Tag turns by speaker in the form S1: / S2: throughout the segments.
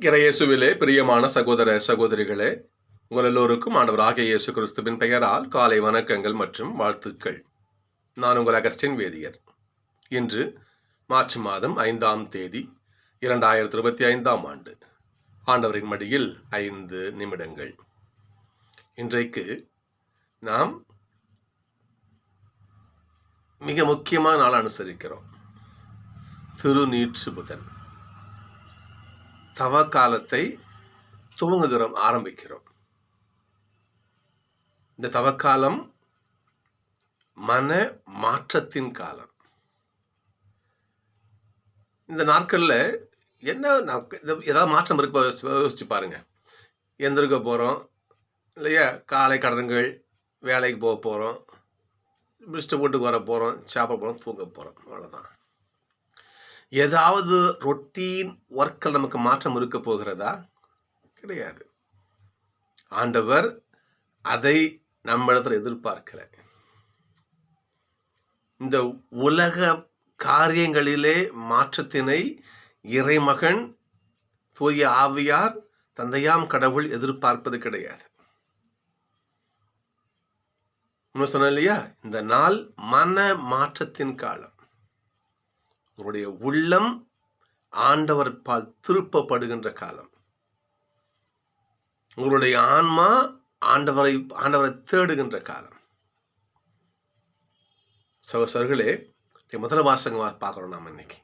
S1: இறையேசுவிலே பிரியமான சகோதர சகோதரிகளே உங்கள் எல்லோருக்கும் ஆண்டவராகிய இயேசு கிறிஸ்துவின் பெயரால் காலை வணக்கங்கள் மற்றும் வாழ்த்துக்கள். நான் உங்கள் அகஸ்டின் வேதியர். இன்று மார்ச் மாதம் ஐந்தாம் தேதி இரண்டாயிரத்தி இருபத்தி ஐந்தாம் ஆண்டு. ஆண்டவரின் மடியில் ஐந்து நிமிடங்கள். இன்றைக்கு நாம் மிக முக்கியமான நாள் அனுசரிக்கிறோம். திருநீற்று புதன். தவ காலத்தை துவங்குகிறோம் ஆரம்பிக்கிறோம். இந்த தவக்காலம் மன மாற்றத்தின் காலம். இந்த நாட்களில் என்ன நான் ஏதாவது மாற்றம் இருக்க யோசிச்சு பாருங்க. எந்திருக்க போகிறோம் இல்லையா? காலை கடன்கள் வேலைக்கு போக போகிறோம் மிஸ்டர் வீட்டுக்கு வர போகிறோம் சாப்பிட போகிறோம் தூங்க போகிறோம் அவ்வளோதான் ஏதாவது ரொட்டீன் ஒர்க்கில் நமக்கு மாற்றம் இருக்க போகிறதா? கிடையாது. ஆண்டவர் அதை நம்மிடத்தில் எதிர்பார்க்கல. இந்த உலக காரியங்களிலே மாற்றத்தினை இறைமகன் தூய ஆவியார் தந்தையாம் கடவுள் எதிர்பார்ப்பது கிடையாது. இன்னும் சொன்னேன் இல்லையா? இந்த நாள் மன மாற்றத்தின் காலம். உங்களுடைய உள்ளம் ஆண்டவர் பால் திருப்பப்படுகின்ற காலம். உங்களுடைய ஆன்மா ஆண்டவரை ஆண்டவரை தேடுகின்ற காலம். சகோசர்களே முதல வாசகம் பார்க்குறோம் நாம் இன்னைக்கு.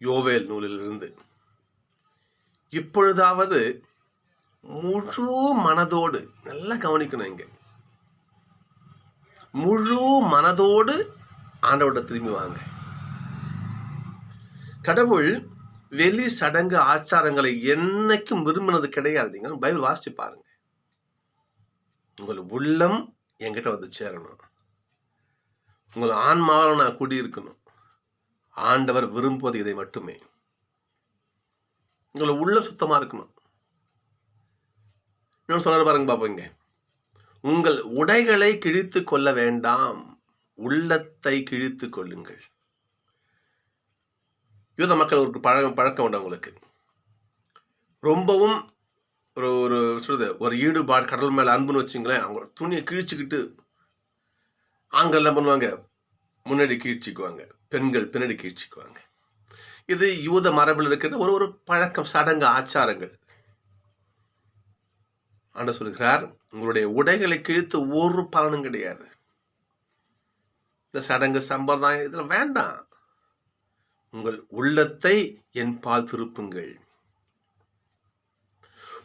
S1: யோவேல் நூலிலிருந்து. இப்பொழுதாவது முழு மனதோடு நல்லா கவனிக்கணும் இங்க. முழு மனதோடு ஆண்டவர்கிட்ட திரும்பி வாங்க. கடவுள் வெளி சடங்கு ஆச்சாரங்களை என்னைக்கும் விரும்பினது கிடையாது. நீங்க பைபிள் வாசிச்சு பாருங்க. உங்கள் உள்ளம் என்கிட்ட வந்து சேரணும். உங்கள் ஆன்மாவில் நான் குடியிருக்கணும். ஆண்டவர் விரும்புவது இதை மட்டுமே. உங்களை உள்ளம் சுத்தமாக இருக்கணும். இன்னொன்று சொல்ல பாருங்க பாப்போங்க உங்கள் உடைகளை கிழித்து கொள்ள வேண்டாம். உள்ளத்தை கிழித்து கொள்ளுங்கள். யூத மக்கள் ஒரு பழக்கம் பழக்கம் உண்டு அவங்களுக்கு. ரொம்பவும் ஒரு ஒரு சொல்றது ஒரு ஈடுபாடு கடல் மேலே அன்புன்னு வச்சுங்களேன் அவங்க துணியை கிழிச்சுக்கிட்டு ஆண்கள் என்ன பண்ணுவாங்க? முன்னாடி கீழ்ச்சிக்குவாங்க. பெண்கள் பின்னாடி கீழ்ச்சிக்குவாங்க. இது யூத மரபில் இருக்கிற ஒரு ஒரு பழக்கம் சடங்கு ஆச்சாரங்கள். ஆண்டு சொல்கிறார் உங்களுடைய உடைகளை கிழித்து ஒரு பலனும் கிடையாது. இந்த சடங்கு சம்பிரதாயம் இதில் வேண்டாம். உங்கள் உள்ளத்தை என் பால் திருப்புங்கள்.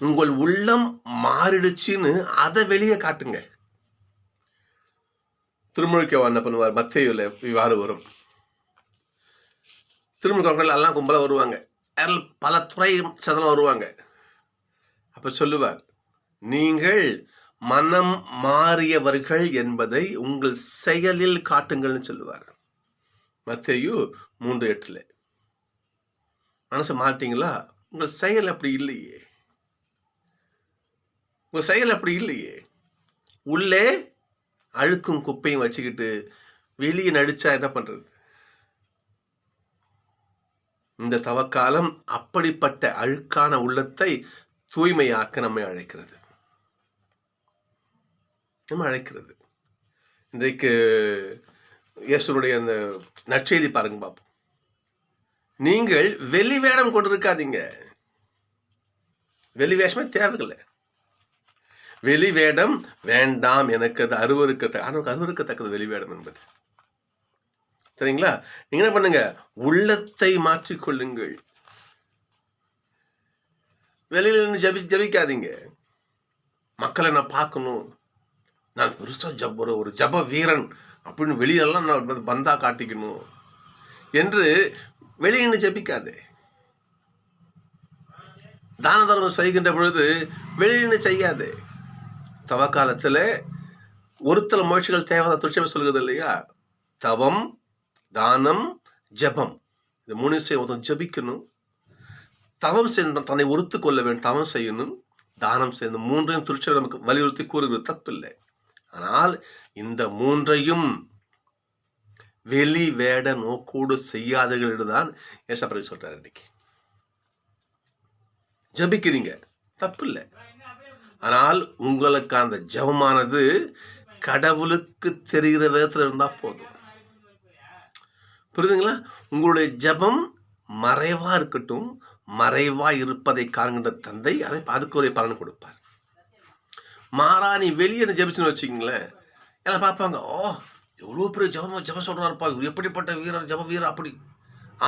S1: உங்கள் உள்ளம் மாறிடுச்சுன்னு அதை வெளியே காட்டுங்க. திருமுழுக்க என்ன பண்ணுவார் மத்தியில் இவ்வாறு வரும். திருமுழுக்கவர்கள் எல்லாம் கும்பலாக வருவாங்க. பல துறை சதனம் வருவாங்க. அப்போ சொல்லுவார் நீங்கள் மனம் மாறியவர்கள் என்பதை உங்கள் செயலில் காட்டுங்கள்னு சொல்லுவார். மத்தையு மூன்று எட்டுல. மனசை மாற்றிங்களா உங்கள் செயல் அப்படி இல்லையே. உங்க செயல் அப்படி இல்லையே. உள்ளே அழுக்கும் குப்பையும் வச்சுக்கிட்டு வெளியே நடிச்சா என்ன பண்றது? இந்த தவக்காலம் அப்படிப்பட்ட அழுக்கான உள்ளத்தை தூய்மையாக்க நம்மை அழைக்கிறது. நம்ம அழைக்கிறது. இன்றைக்கு இயேசுடைய அந்த நற்செய்தி பாருங்க பாப்போம். நீங்கள் வெளி வேடம் கொண்டிருக்காதீங்க. வெளி வேஷமே தேவையில்லை. வெளி வேடம் வேண்டாம் எனக்கு அது அருவருக்க ஆனால் அருவருக்கத்தக்கது வெளி வேடம் என்பது. சரிங்களா? நீங்க என்ன பண்ணுங்க? உள்ளத்தை மாற்றிக்கொள்ளுங்கள் வெளியில நின்று ஜபி ஜபிக்காதீங்க. மக்களை நான் பார்க்கணும். நான் பெருசாக ஜப் ஒரு ஒரு ஜப வீரன் அப்படின்னு வெளியெல்லாம் நான் வந்து பந்தா காட்டிக்கணும். என்று வெளியின்னு நின்று ஜபிக்காதே. தான தர்மம் செய்கின்ற பொழுது வெளியின்னு செய்யாதே. தவ காலத்தில் ஒருத்தல முயற்சிகள் தேவையான துட்சமே சொல்கிறது இல்லையா? தவம் தானம் ஜபம். இந்த மூணு செய்ய ஒருத்தன் ஜபிக்கணும். தவம் செய்து தன்னை ஒருத்து கொள்ள வேண்டும். தவம் செய்யணும். தானம் செய்யணும் மூன்றையும் திருச்சபை நமக்கு வலியுறுத்தி கூறுகிறது. தப்பில்லை. ஆனால் இந்த மூன்றையும் வெளி வேட நோக்கோடு செய்யாதவர்கள் தான் ஏசப்பரை சொல்றாரு இன்னைக்கு. ஜபிக்கிறீங்க. தப்பு இல்லை ஆனால் உங்களுக்கு அந்த ஜபமானது கடவுளுக்கு தெரிகிற விதத்தில் இருந்தால் போதும். புரியுதுங்களா? உங்களுடைய ஜபம் மறைவா இருக்கட்டும் மறைவா இருப்பதை காண்கின்ற தந்தை அதை அதுக்கு ஒரு பலன் கொடுப்பார். மாறா நீ வெளியே ஜபிச்சுன்னு வச்சுக்கங்களேன். எல்லாம் பார்ப்பாங்க ஓ எவ்வளோ பெரிய ஜபம் ஜப சொல்கிறாருப்பா இவர் எப்படிப்பட்ட வீரர் ஜப வீரர்? அப்படி.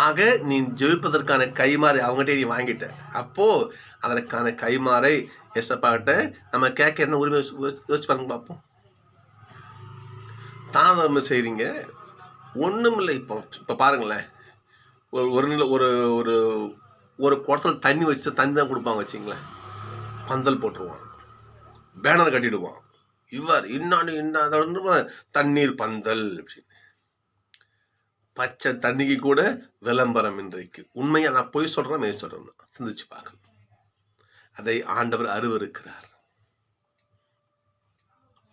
S1: ஆக நீ ஜெயிப்பதற்கான கைமாறை அவங்ககிட்ட நீ வாங்கிட்ட. அப்போது அதற்கான கைமாறை எசப்பாக்கிட்ட நம்ம கேட்க என்ன உரிமை யோசிச்சு பாருங்க பார்ப்போம் தானம் செய்கிறீங்க ஒன்றும் இல்லை இப்போ. இப்போ பாருங்களேன். ஒரு ஒரு நில ஒரு ஒரு ஒரு குடத்தில் தண்ணி வச்சு தண்ணி தான் கொடுப்பாங்க வச்சிங்களேன். பந்தல் போட்டுருவான். பேனர் கட்டிடுவான். இவர் இன்னான்னு இன்னா தண்ணீர் பந்தல் அப்படின்னு. பச்சை தண்ணிக்கு கூட விளம்பரம் இன்றைக்கு. உண்மையாக நான் பொய் சொல்கிறேன் மெய் சொல்கிறேன் சிந்திச்சு பார்க்கணும். அதை ஆண்டவர் அருவருக்கிறார்.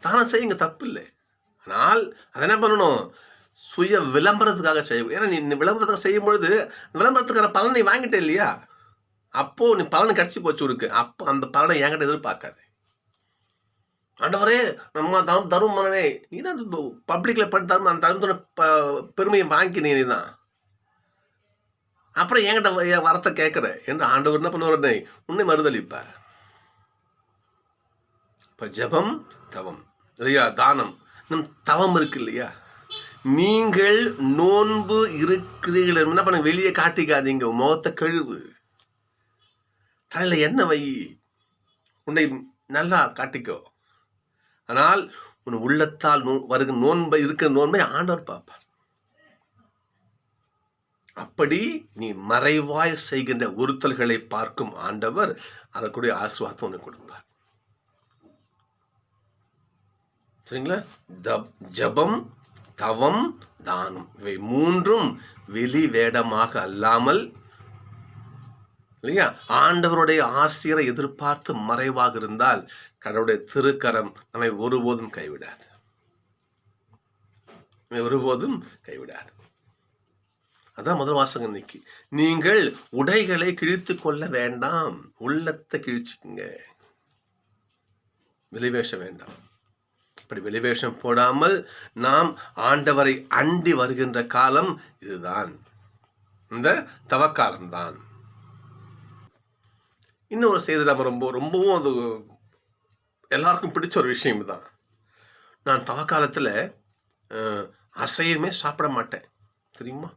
S1: தானே செய்யுங்க தப்பு இல்லை. ஆனால் அதை என்ன பண்ணணும்? சுய விளம்பரத்துக்காக செய்ய ஏன்னா நீ விளம்பரத்துக்காக செய்யும் பொழுது விளம்பரத்துக்கான பலனை வாங்கிட்டே இல்லையா? அப்போ நீ பலனை கிடச்சி போச்சு இருக்கு அப்போ அந்த பலனை என்கிட்ட எதிர்பார்க்காது. ஆண்டவரே நம்ம தரும் தரும் மனனே நீ தான் பப்ளிக்கில் பண்ணி தரும் அந்த தருமத்தோட பெருமையை வாங்கி நீ தான் அப்புறம் என்கிட்ட வரத்தை கேட்குற என்று ஆண்டவர் என்ன பண்ணுவார் உன்னை மறுதளிப்பார் இப்போ ஜபம் தவம் இல்லையா? தானம். நம் தவம் இருக்கு இல்லையா? நீங்கள் நோன்பு இருக்கிறீர்கள் என்ன பண்ண வெளியே காட்டிக்காதீங்க. முகத்தை கழுவு. தலையில் என்ன வை. உன்னை நல்லா காட்டிக்கோ. ஆனால் உன் உள்ளத்தால் நோ வருகிற நோன்பை இருக்கிற நோன்பை ஆண்டவர் பார்ப்பார். அப்படி நீ மறைவாய் செய்கின்ற உறுத்தல்களை பார்க்கும் ஆண்டவர் அதற்குரிய ஆசுவாதம் உனக்கு கொடுப்பார். சரிங்களா? தப் ஜபம் தவம் தானம் இவை மூன்றும் வெளி வேடமாக அல்லாமல் இல்லையா? ஆண்டவருடைய ஆசிரியரை எதிர்பார்த்து மறைவாக இருந்தால் கடவுளுடைய திருக்கரம் நம்மை ஒருபோதும் கைவிடாது. ஒருபோதும் கைவிடாது. அதான் முதல் வாசகம் இன்னைக்கு. நீங்கள் உடைகளை கிழித்து கொள்ள வேண்டாம். உள்ளத்தை கிழிச்சுக்குங்க. வெளிவேஷம் வேண்டாம். இப்படி வெளிவேஷம் போடாமல் நாம் ஆண்டவரை அண்டி வருகின்ற காலம் இதுதான். இந்த தவக்காலம்தான். இன்னொரு செய்தி நம்ம ரொம்ப ரொம்பவும் அது எல்லாருக்கும் பிடிச்ச ஒரு விஷயம் தான் நான் தவக்காலத்தில் அசைவமே சாப்பிட மாட்டேன். தெரியுமா?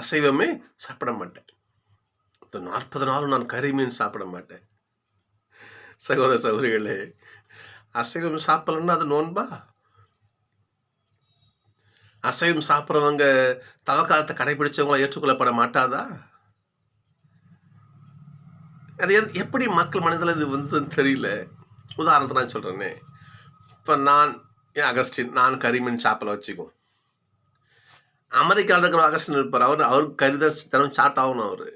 S1: அசைவமே சாப்பிட மாட்டேன். இந்த நாற்பது நாளும் நான் கறி மீன் சாப்பிட மாட்டேன். சகோதர சகோதரிகளே அசைவம் சாப்பிடலன்னா அது நோன்பா? அசைவம் சாப்பிட்றவங்க தவக்காலத்தை கடைபிடிச்சவங்கள ஏற்றுக்கொள்ளப்பட மாட்டாதா? அது எப்படி மக்கள் மனதில் இது வந்ததுன்னு தெரியல. உதாரணத்தை நான் சொல்கிறேனே இப்போ நான் ஏன் அகஸ்டின் நான் கரிமீன் சாப்பிட வச்சுக்குவோம் அமெரிக்காவில் இருக்கிற அகஸ்டின் இருப்பார். அவர் அவர் கரிதான் தினம் சாட் ஆகணும் அவர்.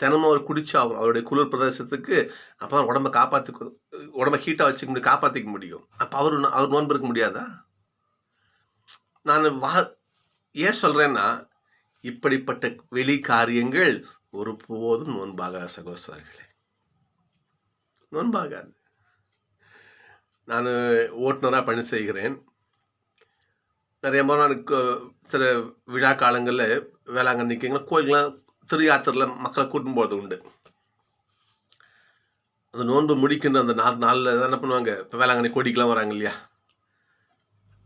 S1: தினமும் அவர் குடிச்சாகணும் அவருடைய குளிர் பிரதேசத்துக்கு அப்போ தான் உடம்பை காப்பாற்றிக்க உடம்பை ஹீட்டாக வச்சுக்க முடியும் காப்பாற்றிக்க முடியும். அப்போ அவர் அவர் நோன்பு இருக்க முடியாதா? நான் வா ஏன் சொல்கிறேன்னா இப்படிப்பட்ட வெளி காரியங்கள் ஒருபோதும் நோன்பாக சகோசரர்களே நோன்பாகாது. நான் ஓட்டுநராக பணி செய்கிறேன். நிறைய முறை நான் சில விழா காலங்களில் வேளாங்கண்ணிக்கு கோயில்கள்லாம் திருயாத்திரில் மக்களை கூட்டும் போகிறது உண்டு. அந்த நோன்பு முடிக்கின்ற அந்த நாலு நாளில் என்ன பண்ணுவாங்க இப்போ வேளாங்கண்ணி கோடிக்கெலாம் வராங்க இல்லையா?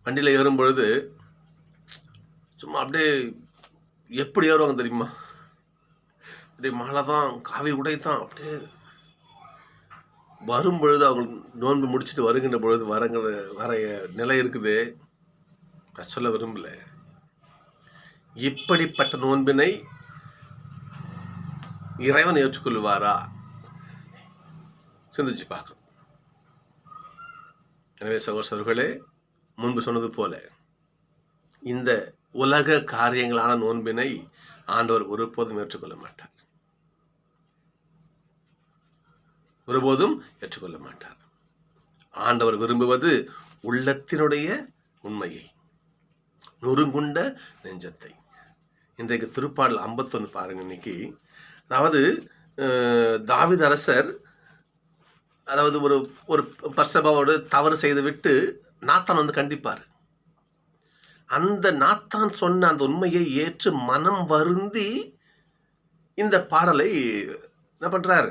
S1: வண்டியில் ஏறும் பொழுது சும்மா அப்படியே எப்படி ஏறுவாங்க தெரியுமா? அப்படியே மழை தான் காவி உடை தான் அப்படியே. வரும் பொழுது அவங்க நோன்பு முடிச்சுட்டு வருகின்ற பொழுது வரங்கிற வர நிலை இருக்குது. நான் சொல்ல விரும்பல. இப்படிப்பட்ட நோன்பினை இறைவன் ஏற்றுக்கொள்வாரா? சிந்திச்சு பார்க்க எனவே சகோசர்களே முன்பு சொன்னது போல இந்த உலக காரியங்களான நோன்பினை ஆண்டவர் ஒருபோதும் ஏற்றுக்கொள்ள மாட்டார். ஒருபோதும் ஏற்றுக்கொள்ள மாட்டார் ஆண்டவர் விரும்புவது உள்ளத்தினுடைய உண்மையை நொறுங்குண்ட நெஞ்சத்தை. இன்றைக்கு திருப்பாடல் ஐம்பத்தொன்று பாருங்க இன்னைக்கு. அதாவது தாவிதரசர் அரசர் அதாவது ஒரு ஒரு பர்சபாவோடு தவறு செய்து விட்டு நாத்தான் வந்து கண்டிப்பார். அந்த நாத்தான் சொன்ன அந்த உண்மையை ஏற்று மனம் வருந்தி இந்த பாடலை என்ன பண்ணுறாரு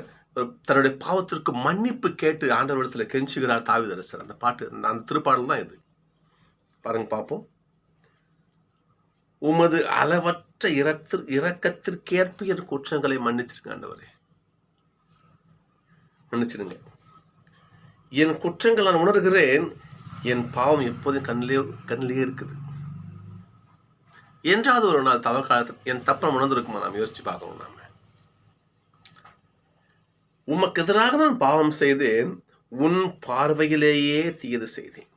S1: தன்னுடைய பாவத்திற்கு மன்னிப்பு கேட்டு ஆண்டவரிடத்தில் கெஞ்சுகிறார் தாவிதரசர். அந்த பாட்டு அந்த- திருப்பாடல் தான் இது. பாருங்க பார்ப்போம். உமது அளவற்ற இரத்து இரக்கத்திற்கேற்ப என் குற்றங்களை மன்னிச்சிருங்க ஆண்டவரே. மன்னிச்சிடுங்க. என் குற்றங்கள் நான் உணர்கிறேன். என் பாவம் எப்போதும் கண்ணிலே கண்ணிலே இருக்குது. என்றாவது ஒரு நாள் தவறு காலத்தில் என் தப்பை உணர்ந்திருக்குமா? நாம் யோசிச்சு பார்க்கணும் நாம. உமக்கு எதிராக நான் பாவம் செய்தேன் உன் பார்வையிலேயே தீயது செய்தேன்.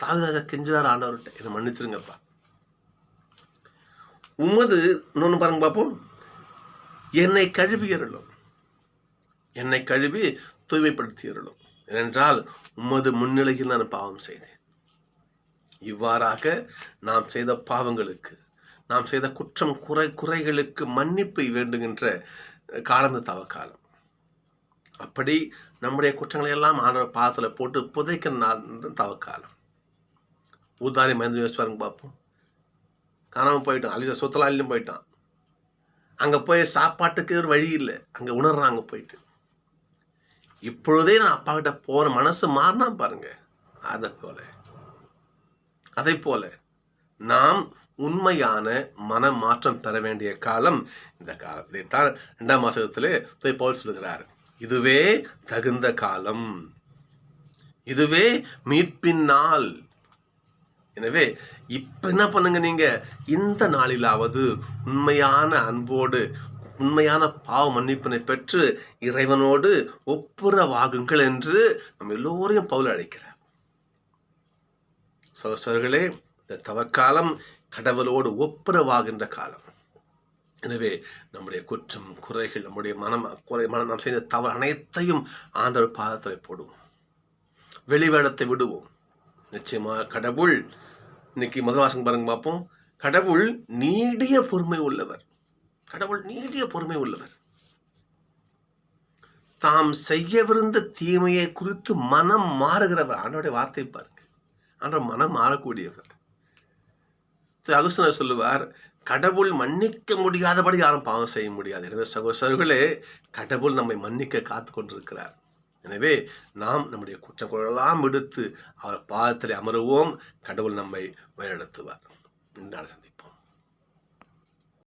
S1: தாவிதாக கெஞ்சுறார் ஆண்டவர்கிட்ட. இதை மன்னிச்சிருங்கப்பா. உமது இன்னொன்று பாருங்க பார்ப்போம் என்னை கழுவி அருளும். என்னை கழுவி தூய்மைப்படுத்தி அருளும். ஏனென்றால் உமது முன்னிலையில் நான் பாவம் செய்தேன். இவ்வாறாக நாம் செய்த பாவங்களுக்கு நாம் செய்த குற்றம் குறை குறைகளுக்கு மன்னிப்பை வேண்டுகின்ற காலம் இந்த தவக்காலம் அப்படி நம்முடைய குற்றங்களை எல்லாம் ஆண்டவர் பாதத்தில் போட்டு புதைக்கிற நாள் இந்த தவக்காலம் ஊதாரி மருந்து யோசிச்சு பாருங்க பார்ப்போம். காணாமல் போயிட்டான். அழிஞ்ச சொத்தலாம் அள்ளியும் போயிட்டான். அங்கே போய் சாப்பாட்டுக்கு ஒரு வழி இல்லை. அங்கே உணர்றாங்க போயிட்டு. இப்பொழுதே நான் அப்பா கிட்ட போன மனசு மாறினா பாருங்க. அதை போல. அதை போல. நாம் உண்மையான மன மாற்றம் தர வேண்டிய காலம் இந்த காலம் இதைத்தான் ரெண்டாம் மாசத்திலே போல் சொல்கிறார் இதுவே தகுந்த காலம். இதுவே மீட்பின் நாள். எனவே இப்ப என்ன பண்ணுங்க நீங்க? இந்த நாளிலாவது உண்மையான அன்போடு உண்மையான பாவ மன்னிப்பினை பெற்று இறைவனோடு ஒப்புரவாகுங்கள் என்று நம்ம எல்லோரையும் பவுல் அழைக்கிறார். சோசர்களே இந்த தவக்காலம் கடவுளோடு ஒப்புரவாகின்ற காலம். எனவே நம்முடைய குற்றம் குறைகள் நம்முடைய மனம் குறை மனம் நாம் செய்த தவறு அனைத்தையும் ஆண்டவர் பாதத்தில் போடுவோம். வெளிவேடத்தை விடுவோம். நிச்சயமாக கடவுள் இன்னைக்கு முதல் வாசகம் பாருங்க பார்ப்போம். கடவுள் நீடிய பொறுமை உள்ளவர். கடவுள் நீடிய பொறுமை உள்ளவர். தாம் செய்யவிருந்த தீமையை குறித்து மனம் மாறுகிறவர். ஆண்டோடைய வார்த்தை பாருங்க. ஆண்டவர் மனம் மாறக்கூடியவர். அகுஸ்தனர் சொல்லுவார் கடவுள் மன்னிக்க முடியாதபடி யாரும் பாவம் செய்ய முடியாது. எனவே சகோசரர்களே கடவுள் நம்மை மன்னிக்க காத்து கொண்டிருக்கிறார். எனவே நாம் நம்முடைய குற்றங்களெல்லாம் எடுத்து அவர் பாதத்தில் அமருவோம். கடவுள் நம்மை வழிநடத்துவார். இந்நாள் சந்திப்போம்.